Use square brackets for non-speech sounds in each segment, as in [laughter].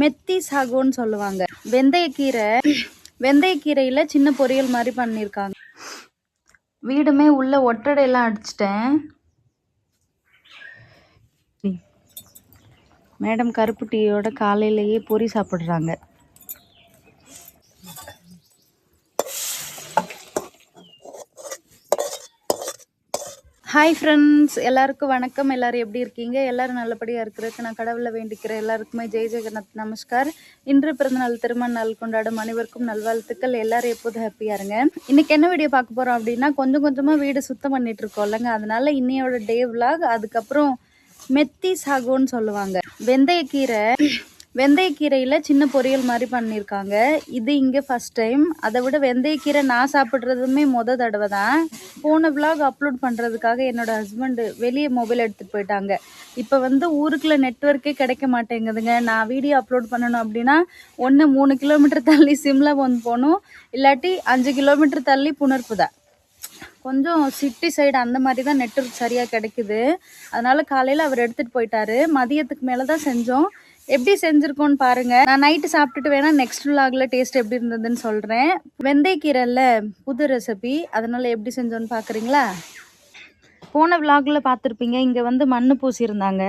மெத்தி சாகுன்னு சொல்லுவாங்க. வெந்தயக்கீரை வெந்தயக்கீரையில் சின்ன பொரியல் மாதிரி பண்ணியிருக்காங்க வீடுமே உள்ள ஒட்டடையெல்லாம் அடிச்சிட்டேன். மேடம் கருப்பு டீயோட காலையிலேயே பொரி சாப்பிட்றாங்க. ஹாய் ஃப்ரெண்ட்ஸ் எல்லாருக்கும் வணக்கம். எல்லாரும் எப்படி இருக்கீங்க? எல்லோரும் நல்லபடியாக இருக்கிறதுக்கு நான் கடவுளை வேண்டிக்கிறேன். எல்லாருக்குமே ஜெய் ஜெகநாத் நமஸ்கார். இன்று பிறந்தநாள் திருமண நாள் கொண்டாடும் அனைவருக்கும் நல்வாழ்த்துக்கள். எல்லோரும் எப்போதும் ஹாப்பியாக இருங்க. இன்றைக்கி என்ன வீடியோ பார்க்க போகிறோம் அப்படின்னா கொஞ்சம் கொஞ்சமாக வீடு சுத்தம் பண்ணிகிட்டு இருக்கோம் இல்லைங்க? அதனால் இன்னையோட டே விலாக் அதுக்கப்புறம் மெத்தி சாகுன்னு சொல்லுவாங்க. வெந்தயக்கீரை வெந்தயக்கீரையில் சின்ன பொரியல் மாதிரி பண்ணியிருக்காங்க இது இங்கே ஃபஸ்ட் டைம் அதை விட வெந்தயக்கீரை நான் சாப்பிட்றதுமே மொதல் தடவை தான். போன விலாக் அப்லோட் பண்ணுறதுக்காக என்னோட ஹஸ்பண்டு வெளியே மொபைல் எடுத்துகிட்டு போயிட்டாங்க. இப்போ வந்து ஊருக்குள்ள நெட்வொர்க்கே கிடைக்க மாட்டேங்குதுங்க. நான் வீடியோ அப்லோட் பண்ணணும் அப்படின்னா ஒன்று மூணு கிலோமீட்டர் தள்ளி சிம்லா வந்து போகணும். இல்லாட்டி அஞ்சு கிலோமீட்டர் தள்ளி புனர்புதா. கொஞ்சம் சிட்டி சைடு அந்த மாதிரி தான் நெட்வொர்க் சரியாக கிடைக்குது. அதனால் காலையில் அவர் எடுத்துகிட்டு போயிட்டாரு. மதியத்துக்கு மேலே தான் செஞ்சோம். எப்படி செஞ்சுருக்கோன்னு பாருங்க. நான் நைட்டு சாப்பிட்டுட்டு வேணா நெக்ஸ்ட் விலாகில் டேஸ்ட் எப்படி இருந்ததுன்னு சொல்கிறேன் வெந்தயக்கீரைல புது ரெசிபி அதனால எப்படி செஞ்சோன்னு பார்க்குறீங்களா போன vlogல பார்த்துருப்பீங்க. இங்கே வந்து மண் பூசியிருந்தாங்க.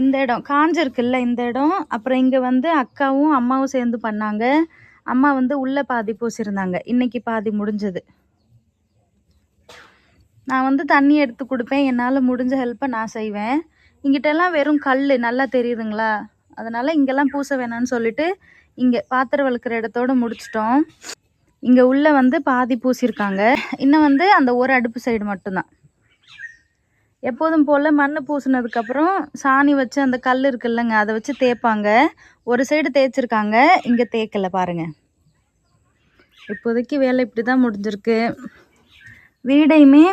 இந்த இடம் காஞ்சிருக்குல்ல இந்த இடம். அப்புறம் இங்கே வந்து அக்காவும் அம்மாவும் சேர்ந்து பண்ணாங்க. அம்மா வந்து உள்ளே பாதி பூசியிருந்தாங்க. இன்றைக்கி பாதி முடிஞ்சது. நான் வந்து தண்ணி எடுத்து கொடுப்பேன். என்னால் முடிஞ்ச ஹெல்ப்பை நான் செய்வேன். இங்கிட்டெல்லாம் வெறும் கல் நல்லா தெரியுதுங்களா? அதனால் இங்கெல்லாம் பூச வேணாம்னு சொல்லிட்டு இங்கே பாத்திரம் வளர்க்குற இடத்தோட முடிச்சிட்டோம். இங்கே உள்ளே வந்து பாதி பூசியிருக்காங்க. இன்னும் வந்து அந்த ஒரு அடுப்பு சைடு மட்டும்தான். எப்போதும் போல் மண் பூசினதுக்கப்புறம் சாணி வச்சு அந்த கல் இருக்குல்லங்க அதை வச்சு தேய்ப்பாங்க. ஒரு சைடு தேய்ச்சிருக்காங்க இங்கே தேய்க்கல பாருங்கள் இப்போதைக்கு வேலை இப்படி தான் முடிஞ்சிருக்கு. வீடையுமே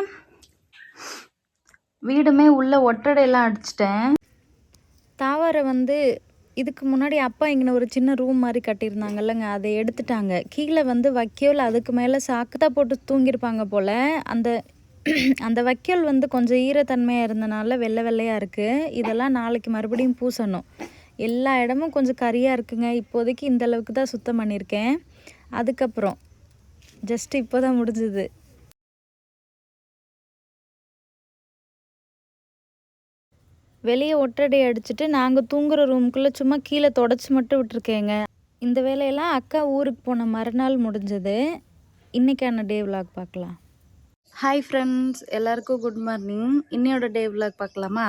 வீடுமே உள்ளே ஒட்டடையெல்லாம் அடிச்சிட்டேன். தாவரை வந்து இதுக்கு முன்னாடி அப்பா இங்கே ஒரு சின்ன ரூம் மாதிரி கட்டியிருந்தாங்கல்லங்க அதை எடுத்துட்டாங்க. கீழே வந்து வைக்கோல் அதுக்கு மேலே சாக்குதா போட்டு தூங்கியிருப்பாங்க போல். அந்த அந்த வைக்கோல் வந்து கொஞ்சம் ஈரத்தன்மையாக இருந்தனால வெள்ளை வெள்ளையாக இருக்குது இதெல்லாம் நாளைக்கு மறுபடியும் பூசணும். எல்லா இடமும் கொஞ்சம் கரியாக இருக்குங்க. இப்போதைக்கு இந்த அளவுக்கு தான் சுத்தம் பண்ணியிருக்கேன். அதுக்கப்புறம் ஜஸ்ட் இப்போ தான் முடிஞ்சுது. வெளியே ஒட்டடை அடிச்சுட்டு நாங்கள் தூங்குற ரூம்குள்ளே சும்மா கீழே தொடச்சி மட்டும் விட்டுருக்கேங்க. இந்த வேலையெல்லாம் அக்கா ஊருக்கு போன மறுநாள் முடிஞ்சது. இன்றைக்கான டே விலாக் பார்க்கலாம். ஹாய் ஃப்ரெண்ட்ஸ் எல்லாருக்கும் குட் மார்னிங் இன்னையோட டே விலாக் பார்க்கலாமா?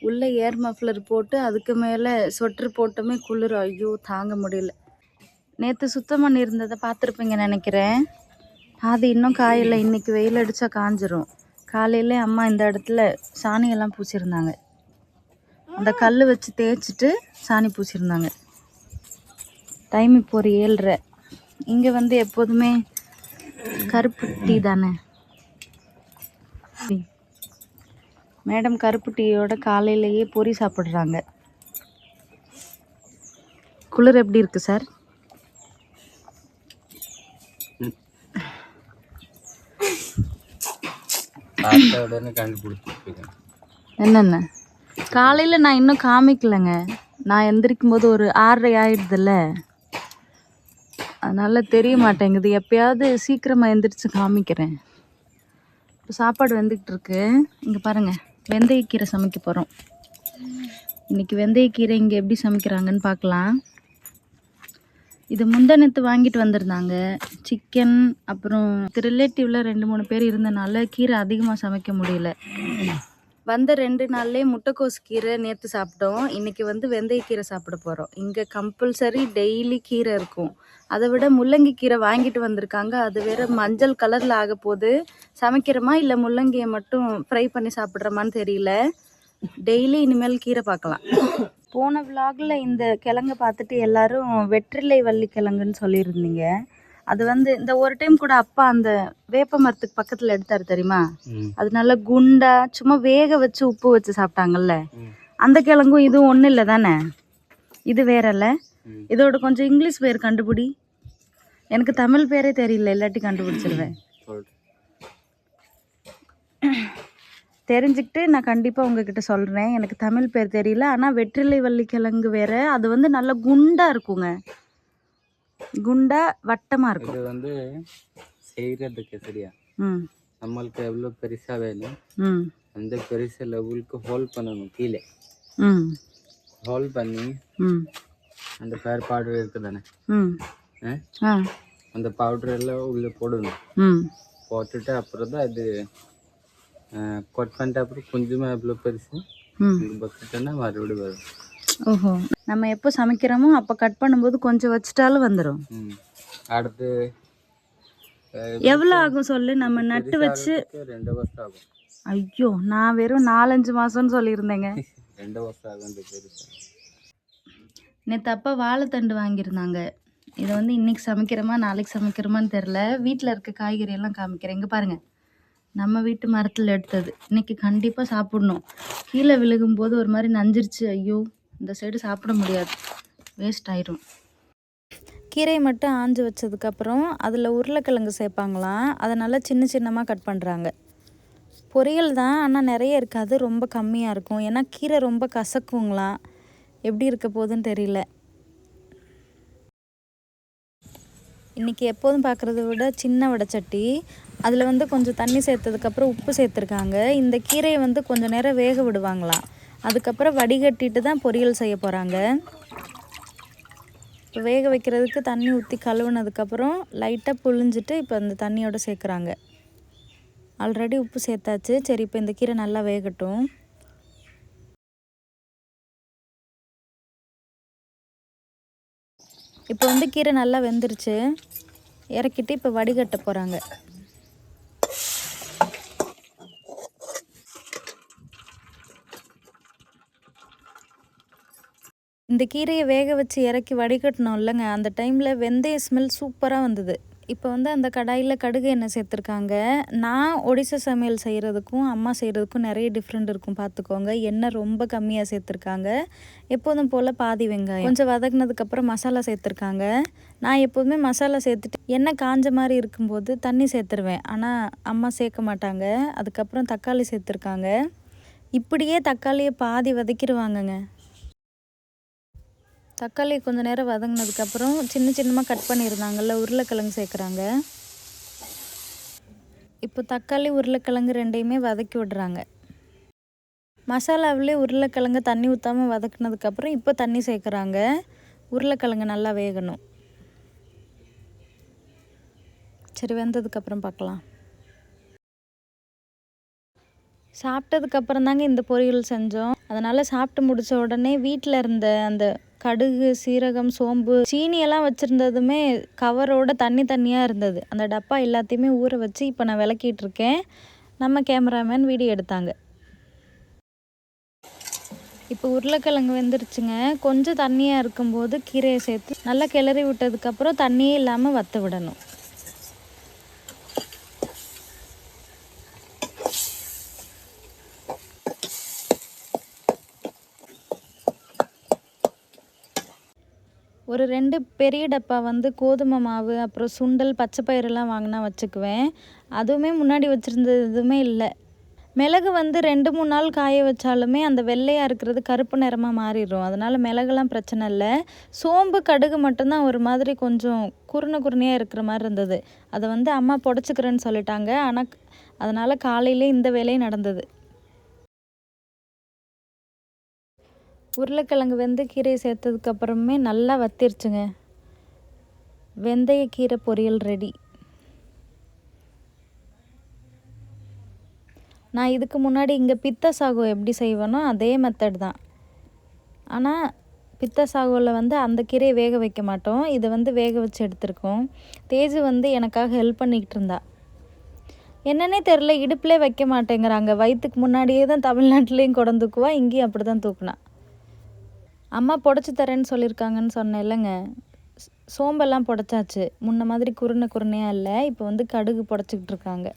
உள்ளே ஏர் மஃப்ளர் போட்டு அதுக்கு மேலே ஸ்வெட்டர் போட்டுமே குளிர் ஐயோ தாங்க முடியல. நேற்று சுத்தம் பண்ணியிருந்ததை பார்த்துருப்பீங்க நினைக்கிறேன். அது இன்னும் காயில் இன்றைக்கி வெயில் அடித்தா காஞ்சிரும். காலையிலே அம்மா இந்த இடத்துல சாணியெல்லாம் பூச்சிருந்தாங்க அந்த கல் வச்சு தேய்ச்சிட்டு சாணி பூசியிருந்தாங்க. டைம் இப்போ ஒரு ஏழ்ரை. இங்கே வந்து எப்போதுமே கருப்பு டீ தானே. மேடம் கருப்பு டீயோட காலையிலேயே பொரி சாப்பிட்றாங்க. குளிர் எப்படி இருக்கு சார் என்னென்ன? காலையில் நான் இன்னும் காமிக்கலைங்க. நான் எந்திரிக்கும் போது ஒரு ஆறரை ஆயிடுதுல்ல. அதனால் தெரிய மாட்டேங்குது. எப்பயாவது சீக்கிரமாக எந்திரிச்சு காமிக்கிறேன். இப்போ சாப்பாடு வெந்துக்கிட்டு இருக்கு. இங்கே பாருங்கள் வெந்தயக்கீரை சமைக்க போகிறோம் இன்னைக்கு வெந்தயக்கீரை இங்கே எப்படி சமைக்கிறாங்கன்னு பார்க்கலாம். இது முந்தனத்து வாங்கிட்டு வந்திருந்தாங்க. சிக்கன் அப்புறம் ரிலேட்டிவில் ரெண்டு மூணு பேர் இருந்தனால கீரை அதிகமாக சமைக்க முடியல. வந்த ரெண்டு நாள்லேயே முட்டைக்கோஸ் கீரை நேற்று சாப்பிட்டோம். இன்னைக்கு வந்து வெந்தயக்கீரை சாப்பிட போகிறோம் இங்கே கம்பல்சரி டெய்லி கீரை இருக்கும். அதை விட முள்ளங்கி கீரை வாங்கிட்டு வந்திருக்காங்க. அது வேற மஞ்சள் கலரில் ஆக போகுது. சமைக்கிறோமா இல்லை முள்ளங்கியை மட்டும் ஃப்ரை பண்ணி சாப்பிட்றோமான்னு தெரியல. டெய்லி இனிமேல் கீரை பார்க்கலாம். போன விலாகில் இந்த கிழங்கை பார்த்துட்டு எல்லாரும் வெற்றிலை வள்ளி கிழங்குன்னு சொல்லியிருந்தீங்க. அது வந்து இந்த ஒரு டைம் கூட அப்பா அந்த வேப்ப மரத்துக்கு பக்கத்தில் எடுத்தாரு தெரியுமா? அது நல்லா குண்டா சும்மா வேக வச்சு உப்பு வச்சு சாப்பிட்டாங்கல்ல. அந்த கிழங்கும் இதுவும் ஒன்றும் இல்லை தானே? இது வேறல்ல. இதோட கொஞ்சம் இங்கிலீஷ் பேர் கண்டுபிடி. எனக்கு தமிழ் பேரே தெரியல இல்லாட்டி கண்டுபிடிச்சிருவேன். தெரிஞ்சுக்கிட்டு நான் கண்டிப்பாக உங்ககிட்ட சொல்கிறேன் எனக்கு தமிழ் பேர் தெரியல ஆனால் வெற்றிலை வள்ளிக்கிழங்கு வேறு. அது வந்து நல்லா குண்டாக இருக்குங்க. குண்டா வட்டமாக இருக்கும். இது வந்து செய்கிறதுக்கு சரியா? ம். நம்மளுக்கு எவ்வளோ பெருசாக வேணும்? ம். அந்த பெருசு லெவலுக்கு ஹோல் பண்ணணும் கீழே. ம். ஹோல் பண்ணி ம். அந்த ஃபேர் பவுடர் இருக்குது தானே ம் அந்த பவுடர் எல்லாம் உள்ளே போடணும். ம். போட்டுட்டு அப்புறம் தான் அது கட் பண்ணிட்டு அப்புறம் கொஞ்சமாக எவ்வளோ பெருசு? பத்துட்டோன்னா மறுபடியும் வரும். ஓஹோ. நம்ம எப்போ சமைக்கிறோமோ அப்போ கட் பண்ணும்போது கொஞ்சம் வச்சிட்டாலும் வந்துடும் அடுத்து எவ்வளோ ஆகும் சொல்லு? நம்ம நட்டு வச்சு ரெண்டு வருஷம் ஆகும். ஐயோ நான் வெறும் நாலஞ்சு மாதம்னு சொல்லியிருந்தேங்க. [laughs] ரெண்டு வருஷம் ஆகும் நேற்று அப்பா வாழைத்தண்டு வாங்கியிருந்தாங்க. இதை வந்து இன்னைக்கு சமைக்கிறோமா நாளைக்கு சமைக்கிறோமான்னு தெரில வீட்டில் இருக்க காய்கறி எல்லாம் காமிக்கிறேன். இங்கே பாருங்கள் நம்ம வீட்டு மரத்தில் எடுத்தது. இன்னைக்கு கண்டிப்பாக சாப்பிடணும். கீழே விழுகும்போது ஒரு மாதிரி நஞ்சிருச்சு. ஐயோ. இந்த சைடு சாப்பிட முடியாது. வேஸ்ட் ஆயிரும். கீரையை மட்டும் ஆஞ்சு வச்சதுக்கப்புறம் அதில் உருளைக்கிழங்கு சேர்ப்பாங்களாம். அதை நல்லா சின்ன சின்னமாக கட் பண்ணுறாங்க பொரியல் தான் ஆனால் நிறைய இருக்காது. ரொம்ப கம்மியாக இருக்கும். ஏன்னா கீரை ரொம்ப கசக்குங்களாம். எப்படி இருக்க போகுதுன்னு தெரியல. இன்றைக்கி எப்போதும் பார்க்குறத விட சின்ன வடைச்சட்டி அதில் வந்து கொஞ்சம் தண்ணி சேர்த்ததுக்கப்புறம் உப்பு சேர்த்துருக்காங்க. இந்த கீரையை வந்து கொஞ்சம் நேரம் வேக விடுவாங்களாம். அதுக்கப்புறம் வடிகட்டிட்டு தான் பொரியல் செய்ய போகிறாங்க இப்போ வேக வைக்கிறதுக்கு தண்ணி ஊற்றி கழுவுனதுக்கப்புறம் லைட்டாக புழிஞ்சிட்டு இப்போ அந்த தண்ணியோட சேர்க்குறாங்க. ஆல்ரெடி உப்பு சேர்த்தாச்சு. சரி இப்போ இந்த கீரை நல்லா வேகட்டும். இப்போ வந்து கீரை நல்லா வெந்துருச்சு. இறக்கிட்டு இப்போ வடிகட்ட போகிறாங்க இந்த கீரையை வேக வச்சு இறக்கி வடிகட்டணும் இல்லைங்க. அந்த டைமில் வெந்தய ஸ்மெல் சூப்பராக வந்தது. இப்போ வந்து அந்த கடாயில் கடுகு எண்ணெய் சேர்த்துருக்காங்க. நான் ஒடிசா சமையல் செய்கிறதுக்கும் அம்மா செய்கிறதுக்கும் நிறைய டிஃப்ரெண்ட் இருக்கும். பார்த்துக்கோங்க எண்ணெய் ரொம்ப கம்மியாக சேர்த்துருக்காங்க. எப்போதும் போல் பாதி வெங்காயம். கொஞ்சம் வதக்குனதுக்கப்புறம் மசாலா சேர்த்துருக்காங்க. நான் எப்போதுமே மசாலா சேர்த்துட்டு எண்ணெய் காஞ்ச மாதிரி இருக்கும்போது தண்ணி சேர்த்துருவேன். ஆனால் அம்மா சேர்க்க மாட்டாங்க. அதுக்கப்புறம் தக்காளி சேர்த்துருக்காங்க. இப்படியே தக்காளியை பாதி வதக்கிடுவாங்கங்க. தக்காளி கொஞ்ச நேரம் வதங்கினதுக்கப்புறம் சின்ன சின்னமாக கட் பண்ணியிருந்தாங்கல்ல உருளைக்கிழங்கு சேர்க்குறாங்க. இப்போ தக்காளி உருளைக்கிழங்கு ரெண்டையுமே வதக்கி விடுறாங்க. மசாலாவிலே உருளைக்கிழங்கு தண்ணி ஊற்றாமல் வதக்குனதுக்கப்புறம் இப்போ தண்ணி சேர்க்குறாங்க. உருளைக்கிழங்கு நல்லா வேகணும். சரி வெந்ததுக்கப்புறம் பார்க்கலாம். சாப்பிட்டதுக்கப்புறம் தாங்க இந்த பொரியல் செஞ்சோம். அதனால் சாப்பிட்டு முடித்த உடனே வீட்டில் இருந்த அந்த கடுகு சீரகம் சோம்பு சீனியெல்லாம் வச்சுருந்ததுமே கவரோட தண்ணி தண்ணியாக இருந்தது. அந்த டப்பா எல்லாத்தையுமே ஊற வச்சு இப்போ நான் விளக்கிட்டு இருக்கேன். நம்ம கேமராமேன் வீடியோ எடுத்தாங்க. இப்போ உருளைக்கிழங்கு வெந்துருச்சுங்க. கொஞ்சம் தண்ணியாக இருக்கும்போது கீரையை சேர்த்து நல்லா கிளறி விட்டதுக்கப்புறம் தண்ணியே இல்லாமல் வற்ற விடணும். ரெண்டு பெரிய டப்பா வந்து கோதுமை மாவு அப்புறம் சுண்டல் பச்சை பயிரெல்லாம் வாங்கினா வச்சுக்குவேன். அதுவுமே முன்னாடி வச்சுருந்தது எதுவுமே இல்லை. மிளகு வந்து ரெண்டு மூணு நாள் காய வச்சாலுமே அந்த வெள்ளையாக இருக்கிறது கருப்பு நிறமாக மாறிடும். அதனால் மிளகுலாம் பிரச்சனை இல்லை. சோம்பு கடுகு மட்டும்தான் ஒரு மாதிரி கொஞ்சம் குறுன குறுனையாக இருக்கிற மாதிரி இருந்தது. அதை வந்து அம்மா புடச்சிக்கிறேன்னு சொல்லிட்டாங்க. ஆனால் அதனால் காலையிலே இந்த வேலையும் நடந்தது. உருளைக்கிழங்கு வெந்து கீரையை சேர்த்ததுக்கு அப்புறமே நல்லா வத்திருச்சுங்க. வெந்தய கீரை பொரியல் ரெடி நான் இதுக்கு முன்னாடி இங்கே பித்த சாகு எப்படி செய்வேனோ அதே மெத்தட் தான். ஆனால் பித்த சாகுவில் வந்து அந்த கீரையை வேக வைக்க மாட்டோம். இதை வந்து வேக வச்சு எடுத்திருக்கோம். தேஜு வந்து எனக்காக ஹெல்ப் பண்ணிக்கிட்டு இருந்தா. என்னன்னே தெரில இடுப்புலே வைக்க மாட்டேங்கிறாங்க. வயிற்றுக்கு முன்னாடியே தான் தமிழ்நாட்டிலையும் கொடந்துக்குவா இங்கேயும் அப்படி தான் தூக்குனா. அம்மா புடச்சி தரேன்னு சொல்லியிருக்காங்கன்னு சொன்னேன் இல்லைங்க. சோம்பெல்லாம் புடச்சாச்சு. முன்ன மாதிரி குருணை குருணையாக இல்லை இப்போ வந்து கடுகு புடச்சிக்கிட்டு இருக்காங்க.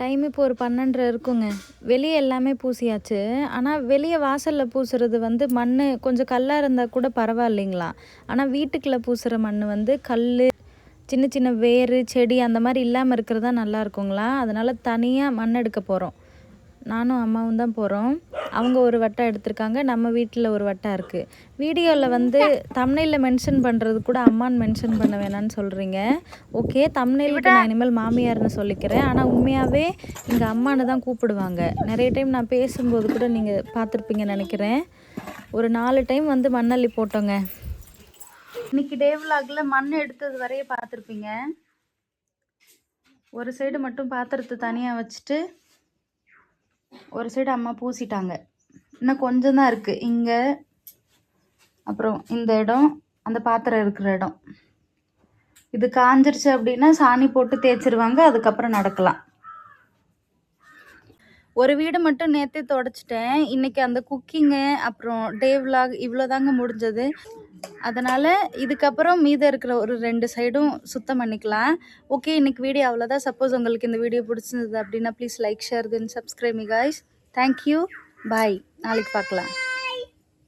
டைம் இப்போ ஒரு பன்னெண்டரை இருக்குங்க. வெளியே எல்லாமே பூசியாச்சு. ஆனால் வெளியே வாசலில் பூசுறது வந்து மண் கொஞ்சம் கல்லாக இருந்தால் கூட பரவாயில்லைங்களா? ஆனால் வீட்டுக்குள்ளே பூசுகிற மண் வந்து கல் சின்ன சின்ன வேர் செடி அந்த மாதிரி இல்லாமல் இருக்கிறது தான் நல்லா இருக்குங்களா? அதனால் தனியாக மண் எடுக்க போகிறோம் நானும் அம்மாவும் தான் போகிறோம் அவங்க ஒரு வட்டம் எடுத்திருக்காங்க. நம்ம வீட்டில் ஒரு வட்டம் இருக்குது வீடியோவில் வந்து தமிழில் மென்ஷன் பண்ணுறது கூட அம்மான்னு மென்ஷன் பண்ண வேணாம்னு சொல்கிறீங்க ஓகே தமிழுக்கு நான் இனிமேல் மாமியார்னு சொல்லிக்கிறேன். ஆனால் உண்மையாகவே இங்கே அம்மானு தான் கூப்பிடுவாங்க. நிறைய டைம் நான் பேசும்போது கூட நீங்கள் பார்த்துருப்பீங்கன்னு நினைக்கிறேன். ஒரு நாலு டைம் வந்து மண்ணள்ளி போட்டோங்க. இன்னைக்கு டே விலாகில் மண் எடுத்தது வரைய பார்த்துருப்பீங்க. ஒரு சைடு மட்டும் பாத்திரத்தை தனியாக வச்சுட்டு ஒரு சைடு அம்மா பூசிட்டாங்க. இன்னும் கொஞ்சம் தான் இருக்குது இங்கே அப்புறம் இந்த இடம் அந்த பாத்திரம் இருக்கிற இடம். இது காஞ்சிருச்சு அப்படின்னா சாணி போட்டு தேய்ச்சிருவாங்க அதுக்கப்புறம் நடக்கலாம். ஒரு வீடு மட்டும் நேற்றே தொடச்சிட்டேன். இன்னைக்கு அந்த குக்கிங்கு அப்புறம் டே விலாக் இவ்வளோ தாங்க முடிஞ்சது. அதனால் இதுக்கப்புறம் மீதம் இருக்கிற ஒரு ரெண்டு சைடும் சுத்தம் பண்ணிக்கலாம். ஓகே இன்னைக்கு வீடியோ அவ்வளோதான் சப்போஸ் உங்களுக்கு இந்த வீடியோ பிடிச்சிருந்தது அப்படின்னா please like share then subscribe guys thank you bye நாளைக்கு பார்க்கலாம்.